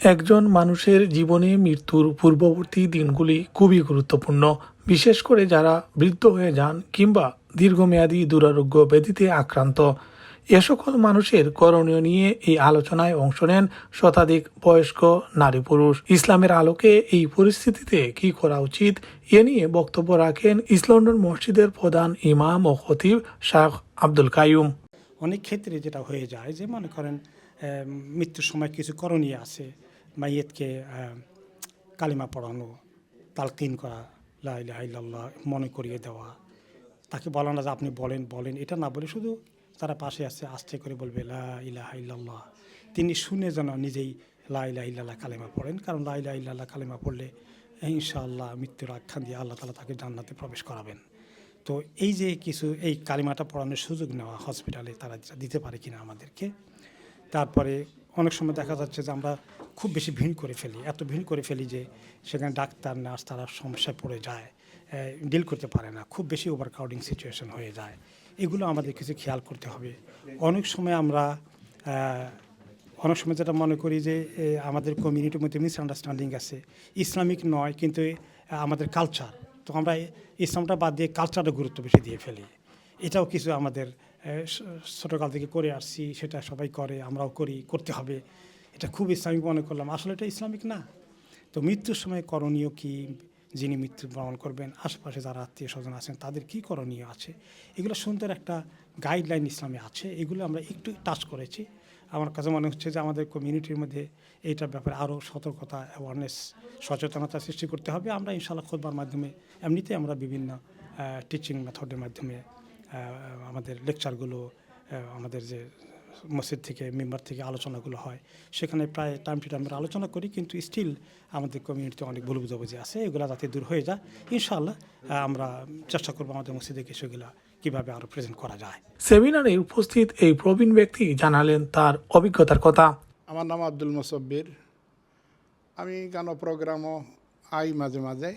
একজন মানুষের জীবনে মৃত্যুর পূর্ববর্তী দিনগুলি খুবই গুরুত্বপূর্ণ। বিশেষ করে যারা বৃদ্ধ হয়ে যান কিংবা দীর্ঘমেয়াদী দুরারোগ্য ব্যাধিতে আক্রান্ত। এ সকল মানুষের করণীয় নিয়ে এই আলোচনায় অংশ নেন শতাধিক বয়স্ক নারী পুরুষ। ইসলামের আলোকে এই পরিস্থিতিতে কি করা উচিত, এ নিয়ে বক্তব্য রাখেন ইসলন্ডন মসজিদের প্রধান ইমাম ও খতিব শাহ আব্দুল কাইয়ুম। অনেক ক্ষেত্রে যেটা হয়ে যায় যে মনে করেন মৃত্যুর সময় কিছু করণীয় আছে। মাইয়েতকে কালিমা পড়ানো, তালকিন করা, লা ইলাহা ইল্লাল্লাহ, মনে করিয়ে দেওয়া। তাকে বলা না যে আপনি বলেন বলেন, এটা না বলে শুধু তারা পাশে আছে, আস্তে করে বলবে, লা ইলাহা ইল্লাল্লাহ। তিনি শুনে যেন নিজেই লা ইলাহা ইল্লাল্লাহ কালিমা পড়েন, কারণ লা ইলাহা ইল্লাল্লাহ কালিমা পড়লে, ইনশাআল্লাহ মৃত্যুর আখ্যান দিয়ে আল্লাহ তালা তাকে জান্নাতে প্রবেশ করাবেন। তো এই যে কিছু, এই কালিমাটা পড়ানোর সুযোগ নেওয়া হসপিটালে তারা দিতে পারে কিনা আমাদেরকে। তারপরে অনেক সময় দেখা যাচ্ছে যে আমরা খুব বেশি ভিড় করে ফেলি, এত ভিড় করে ফেলি যে সেখানে ডাক্তার, নার্স তারা সমস্যায় পড়ে যায় ডিল করতে পারে না, খুব বেশি ওভার ক্রাউডিং সিচুয়েশন হয়ে যায়। এগুলো আমাদের কিছু খেয়াল করতে হবে। অনেক সময় আমরা অনেক সময় যেটা মনে করি যে আমাদের কমিউনিটির মধ্যে মিসআন্ডারস্ট্যান্ডিং আছে। ইসলামিক নয়, কিন্তু আমাদের কালচার তো আমরা ইসলামটা বাদ দিয়ে কালচারটা গুরুত্ব বেশি দিয়ে ফেলি। এটাও কিছু আমাদের ছোটকাল থেকে করে আসছি, সেটা সবাই করে, আমরাও করি, করতে হবে। এটা খুব ইসলামিক মনে করলাম। আসলে এটা ইসলামিক না। তো মৃত্যুর সময় করণীয় কি? যিনি মৃত্যুবরণ করবেন, আশেপাশে যারা আত্মীয় স্বজন আছেন, তাদের কি করণীয় আছে? এগুলো সুন্দর একটা গাইডলাইন ইসলামে আছে। এগুলো আমরা একটু টাচ করেছি। আমার কাছে মনে হচ্ছে যে আমাদের কমিউনিটির মধ্যে এইটার ব্যাপারে আরও সতর্কতা অ্যাওয়ারনেস সচেতনতা সৃষ্টি করতে হবে। আমরা ইনশাল্লাহ খোদবার মাধ্যমে এমনিতে আমরা বিভিন্ন টিচিং মেথডের মাধ্যমে আমাদের লেকচারগুলো আমাদের যে মসজিদ থেকে মেম্বার থেকে আলোচনাগুলো হয় সেখানে প্রায় টাইম টু টাইম আমরা আলোচনা করি কিন্তু স্টিল আমাদের কমিউনিটিতে অনেক ভুল বুঝাবুঝি আছে এগুলো যাতে দূর হয়ে যায়। ইনশাআল্লাহ আমরা চেষ্টা করব আমাদের মসজিদে সেগুলো কীভাবে আরও প্রেজেন্ট করা যায়। সেমিনারে উপস্থিত এই প্রবীণ ব্যক্তি জানালেন তার অভিজ্ঞতার কথা। আমার নাম আব্দুল মুসব্বির। আমি গান প্রোগ্রামও আই মাঝে মাঝে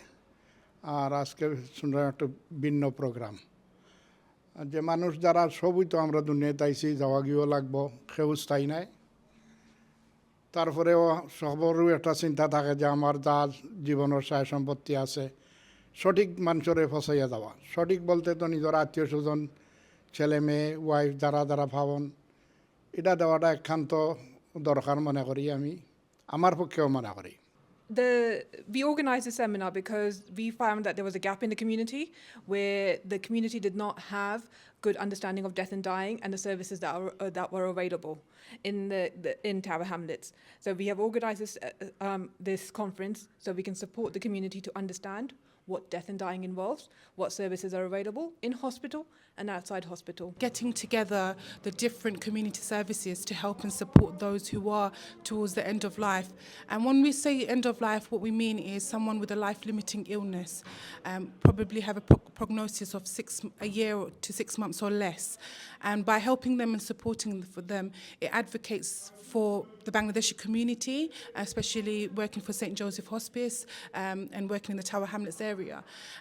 আর আজকে শুনলাম একটা ভিন্ন প্রোগ্রাম যে মানুষ যারা সবই তো আমরা দুনিয়াতে আইসি যাওয়া গিয়েও লাগবো সেও স্থায়ী নাই। তারপরেও সবরও একটা চিন্তা থাকে যে আমার যা জীবনের সায় সম্পত্তি আছে, সঠিক মানুষরে ফসাইয়া যাওয়া। সঠিক বলতে তো নিজের আত্মীয় স্বজন, ছেলে মেয়ে ওয়াইফ যারা যারা ভাবন, এটা দেওয়াটা একান্ত দরকার মনে করি আমি। আমার পক্ষেও মনে করি। The we organized the seminar because we found that there was a gap in the community where the community did not have good understanding of death and dying and the services that are uh, that were available in the, the in Tower Hamlets. So we have organized this uh, uh, um, this conference so we can support the community to understand what death and dying involves, what services are available in hospital and outside hospital. getting together the different community services to help and support those who are towards the end of life. And when we say end of life, what we mean is someone with a life limiting illness, um, probably have a pro- prognosis of six, a year to six months or less. And by helping them and supporting for them, it advocates for the Bangladeshi community, especially working for St. Joseph Hospice um, and working in the Tower Hamlets area.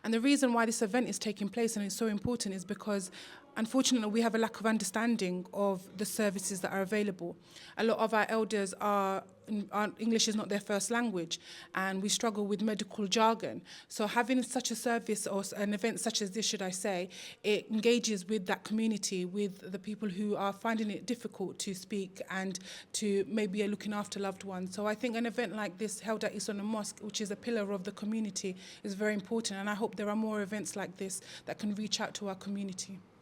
And the reason why this event is taking place and it's so important is because unfortunately we have a lack of understanding of the services that are available. A lot of our elders are, are English is not their first language and we struggle with medical jargon. So having such a service or an event such as this, should I say, it engages with that community, with the people who are finding it difficult to speak and to maybe are looking after loved ones. So I think an event like this held at Isona Mosque, which is a pillar of the community, is very important and I hope there are more events like this that can reach out to our community.